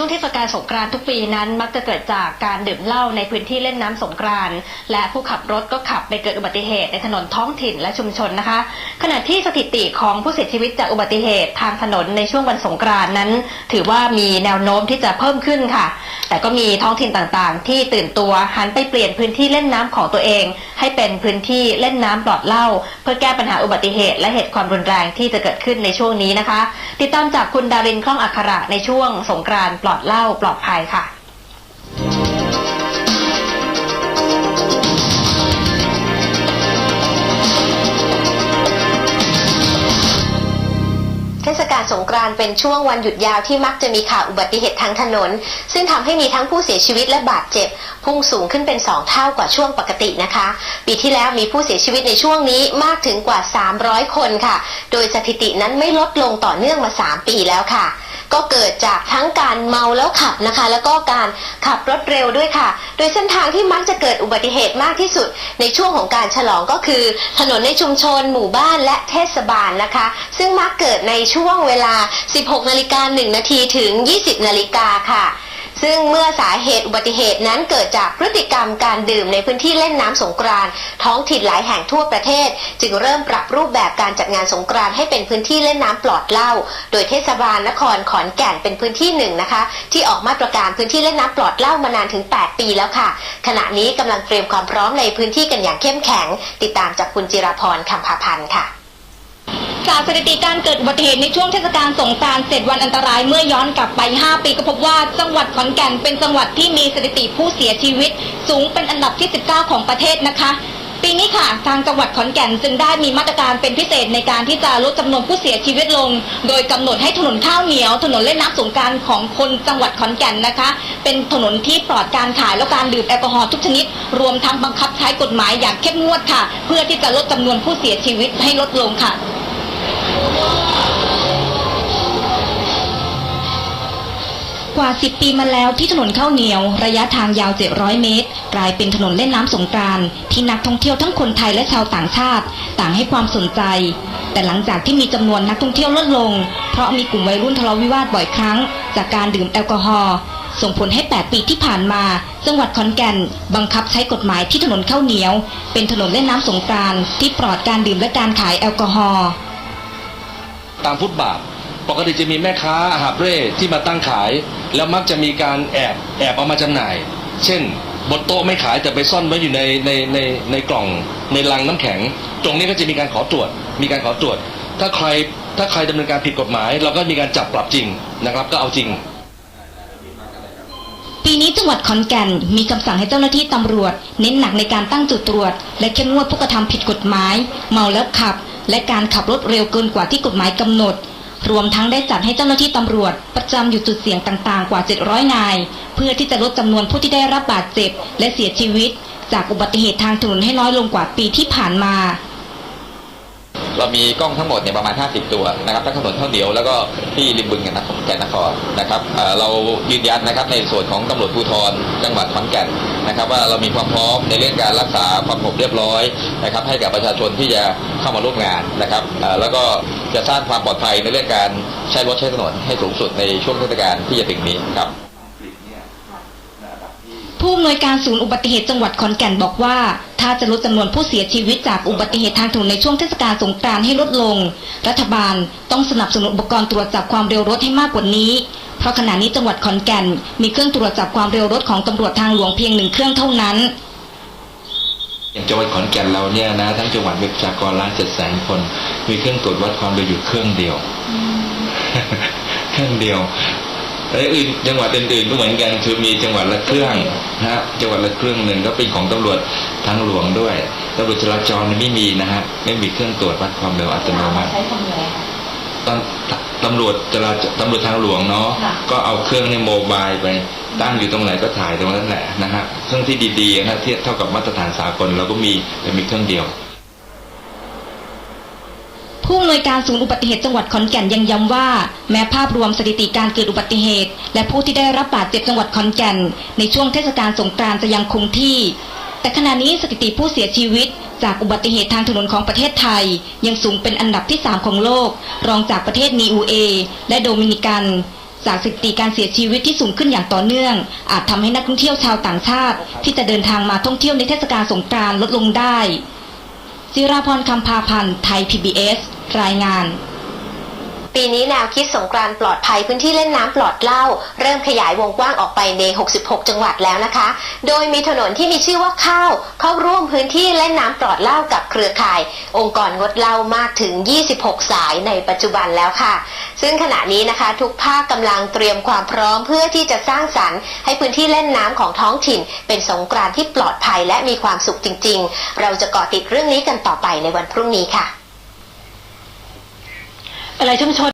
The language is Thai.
ช่วงเทศกาลสงกรานต์ทุกปีนั้น มักจะเกิดจากการดื่มเหล้าในพื้นที่เล่นน้ำสงกรานต์และผู้ขับรถก็ขับไปเกิดอุบัติเหตุในถนนท้องถิ่นและชุมชนนะคะ ขณะที่สถิติของผู้เสียชีวิตจากอุบัติเหตุทางถนนในช่วงวันสงกรานต์นั้น ถือว่ามีแนวโน้มที่จะเพิ่มขึ้นค่ะ แต่ก็มีท้องถิ่นต่างๆ ที่ตื่นตัวหันไปเปลี่ยนพื้นที่เล่นน้ำของตัวเอง ให้เป็นพื้นที่เล่นน้ำปลอดเหล้าเพื่อแก้ปัญหาอุบัติเหตุ และเหตุความรุนแรงที่จะเกิดขึ้นในช่วงนี้นะคะ ติดตามจากคุณดารินคล่องอัคระในช่วงสงกรานต์ลอดเหล้าปลอดภัยค่ะเทศกาลสงกรานต์เป็นช่วงวันหยุดยาวที่มักจะมีข่าวอุบัติเหตุทางถนน ซึ่งทำให้มีทั้งผู้เสียชีวิตและบาดเจ็บ พุ่งสูงขึ้นเป็น 2 เท่ากว่าช่วงปกตินะคะ ปีที่แล้วมีผู้เสียชีวิตในช่วงนี้มากถึงกว่า 300 คนค่ะ โดยสถิตินั้นไม่ลดลงต่อเนื่องมา 3 ปีแล้วค่ะ ก็เกิดจากทั้งการเมาแล้วขับนะคะ แล้วก็การขับรถเร็วด้วยค่ะ โดยเส้นทางที่มักจะเกิดอุบัติเหตุมากที่สุด ในช่วงของการฉลองก็คือ ถนนในชุมชน หมู่บ้านและเทศบาลนะคะ ซึ่งมักเกิดในช่วงเวลา 16นาฬิกา1นาทีถึง 20นาฬิกาค่ะ ซึ่งเมื่อสาเหตุอุบัติเหตุนั้นเกิดจากพฤติกรรมการดื่มในพื้นที่เล่นน้ำสงกรานต์ท้องถิ่นหลายแห่งทั่วประเทศ จึงเริ่มปรับรูปแบบการจัดงานสงกรานต์ให้เป็นพื้นที่เล่นน้ำปลอดเหล้าโดยเทศบาลนครขอนแก่นเป็นพื้นที่หนึ่งนะคะ ที่ออกมาตรการพื้นที่เล่นน้ำปลอดเหล้ามานานถึง 8 ปีแล้วค่ะ ขณะนี้กำลังเตรียมความพร้อมในพื้นที่กันอย่างเข้มแข็ง ติดตามจากคุณจิรพรคำพาพันธ์ค่ะ จากสถิติการเกิดอุบัติเหตุในช่วงเทศกาลสงกรานต์เจ็ดวันอันตรายเมื่อย้อนกลับไป 5 ปีก็พบว่าจังหวัดขอนแก่นเป็นจังหวัดที่มีสถิติผู้เสียชีวิต สูงเป็นอันดับที่ 19 ของประเทศนะคะปีนี้ค่ะ ทางจังหวัดขอนแก่นจึงได้มีมาตรการเป็นพิเศษในการที่จะลดจำนวนผู้เสียชีวิตลง โดยกำหนดให้ถนนข้าวเหนียว ถนนเล่นน้ำสงการของคนจังหวัดขอนแก่นนะคะ เป็นถนนที่ปลอดการขายและการดื่มแอลกอฮอล์ทุกชนิด รวมทั้งบังคับใช้กฎหมายอย่างเข้มงวดค่ะ เพื่อที่จะลดจำนวนผู้เสียชีวิตให้ลดลงค่ะ กว่า 10 ปีมาแล้วที่ถนนข้าวเหนียว ระยะทางยาว 700 เมตร กลายเป็นถนนเล่นน้ำสงกรานต์ที่นักท่องเที่ยวทั้งคนไทยและชาวต่างชาติ ต่างให้ความสนใจ แต่หลังจากที่มีจำนวนนักท่องเที่ยวลดลง เพราะมีกลุ่มวัยรุ่นทะเลาะวิวาทบ่อยครั้ง จากการดื่มแอลกอฮอล์ส่งผลให้ 8 ปีที่ผ่านมา จังหวัดขอนแก่น บังคับใช้กฎหมายที่ถนนข้าวเหนียว เป็นถนนเล่นน้ำสงกรานต์ที่ปลอดการดื่มและการขายแอลกอฮอล์ ตามฟุตบาท ปกติจะมีแม่ค้าหาบเร่ที่มาตั้งขาย แล้วมักจะมีการแอบแอบเอามาจำหน่าย เช่นบนโต๊ะไม่ขายแต่ไปซ่อนไว้อยู่ในในในในกล่องในลังน้ำแข็ง ตรงนี้ก็จะมีการขอตรวจ มีการขอตรวจ ถ้าใครถ้าใครดำเนินการผิดกฎหมาย เราก็มีการจับปรับจริงนะครับ ก็เอาจริง ปีนี้จังหวัดขอนแก่นมีคำสั่งให้เจ้าหน้าที่ตำรวจ เน้นหนักในการตั้งจุดตรวจ และเข้มงวดผู้กระทำผิดกฎหมาย เมาแล้วขับ และการขับรถเร็วเกินกว่าที่กฎหมายกำหนด รวมทั้งได้จัดให้เจ้าหน้าที่ตำรวจ ประจำอยู่จุดเสี่ยงต่างๆ กว่า 700 นาย เพื่อที่จะลดจำนวนผู้ที่ได้รับบาดเจ็บ และเสียชีวิต จากอุบัติเหตุทางถนนให้น้อยลงกว่าปีที่ผ่านมา เรามีกล้องทั้งหมดเนี่ยประมาณ 50 ตัวนะครับทั้งถนนข้าวเหนียวแล้วก็ที่ริมบึงกันนะแก่นนครนะครับเรายืนยันนะครับในส่วนของตำรวจภูธรจังหวัดขอนแก่นนะครับ ว่าเรามีความพร้อมในเรื่องการรักษาความสงบเรียบร้อยนะครับ ให้กับประชาชนที่จะเข้ามาร่วมงานนะครับแล้วก็จะสร้างความปลอดภัยในเรื่องการใช้รถใช้ถนนให้สูงสุดในช่วงเทศกาลที่จะถึงนี้ครับ ผู้อำนวยการศูนย์อุบัติเหตุจังหวัดขอนแก่นบอกว่า ถ้าจะลดจำนวนผู้เสียชีวิตจากอุบัติเหตุทางถนนในช่วงเทศกาลสงกรานต์ให้ลดลง รัฐบาลต้องสนับสนุนอุปกรณ์ตรวจจับความเร็วรถให้มากกว่านี้ เพราะขณะนี้จังหวัดขอนแก่น มีเครื่องตรวจจับความเร็วรถของตำรวจทางหลวงเพียงหนึ่งเครื่องเท่านั้นอย่างจังหวัดขอนแก่นเราเนี่ยนะทั้งจังหวัดมีประชากรล้านเจ็ดแสนคน มีเครื่องตรวจวัดความเร็วอยู่เครื่องเดียว เครื่องเดียวแล้ว อื่นจังหวัดอื่นๆก็เหมือนกันคือมีจังหวัดละเครื่องนะฮะจังหวัดละเครื่องหนึ่งก็เป็นของตำรวจทางหลวงด้วยตำรวจจราจรไม่มีนะฮะไม่มีเครื่องตรวจวัดความเร็วอัตโนมัติตอนตำรวจจราจรตำรวจทางหลวงเนาะก็เอาเครื่องในโมบายไปตั้งอยู่ตรงไหนก็ถ่ายตรงนั้นแหละนะฮะเครื่องที่ดีๆนะเทียบเท่ากับมาตรฐานสากลเราก็มีแต่มีเครื่องเดียว ผู้อำนวยการศูนย์อุบัติเหตุจังหวัดขอนแก่นยังย้ำว่า แม้ภาพรวมสถิติการเกิดอุบัติเหตุ และผู้ที่ได้รับบาดเจ็บจังหวัดขอนแก่น ในช่วงเทศกาลสงกรานต์จะยังคงที่ แต่ขณะนี้สถิติผู้เสียชีวิต จากอุบัติเหตุทางถนนของประเทศไทย ยังสูงเป็นอันดับที่ 3 ของโลก รองจากประเทศนีอูเอและโดมินิกันจากสถิติการเสียชีวิตที่สูงขึ้นอย่างต่อเนื่อง อาจทำให้นักท่องเที่ยวชาวต่างชาติ ที่จะเดินทางมาท่องเที่ยวในเทศกาลสงกรานต์ลดลงได้จิราพรคำพาพันธ์ไทย PBS รายงาน ปีนี้แนวคิดสงกรานต์ปลอดภัยพื้นที่เล่นน้ำปลอดเหล้าเริ่มขยายวงกว้างออกไปใน 66 จังหวัดแล้วนะคะ โดยมีถนนที่มีชื่อว่าข้าว เข้าร่วมพื้นที่เล่นน้ำปลอดเหล้ากับเครือข่าย องค์กรงดเหล้ามากถึง 26 สายในปัจจุบันแล้วค่ะ ซึ่งขณะนี้นะคะ ทุกภาคกำลังเตรียมความพร้อมเพื่อที่จะสร้างสรรค์ให้พื้นที่เล่นน้ำของท้องถิ่น เป็นสงกรานต์ที่ปลอดภัยและมีความสุขจริง ๆ เราจะเกาะติดเรื่องนี้กันต่อไปในวันพรุ่งนี้ค่ะ อะไรชุมชน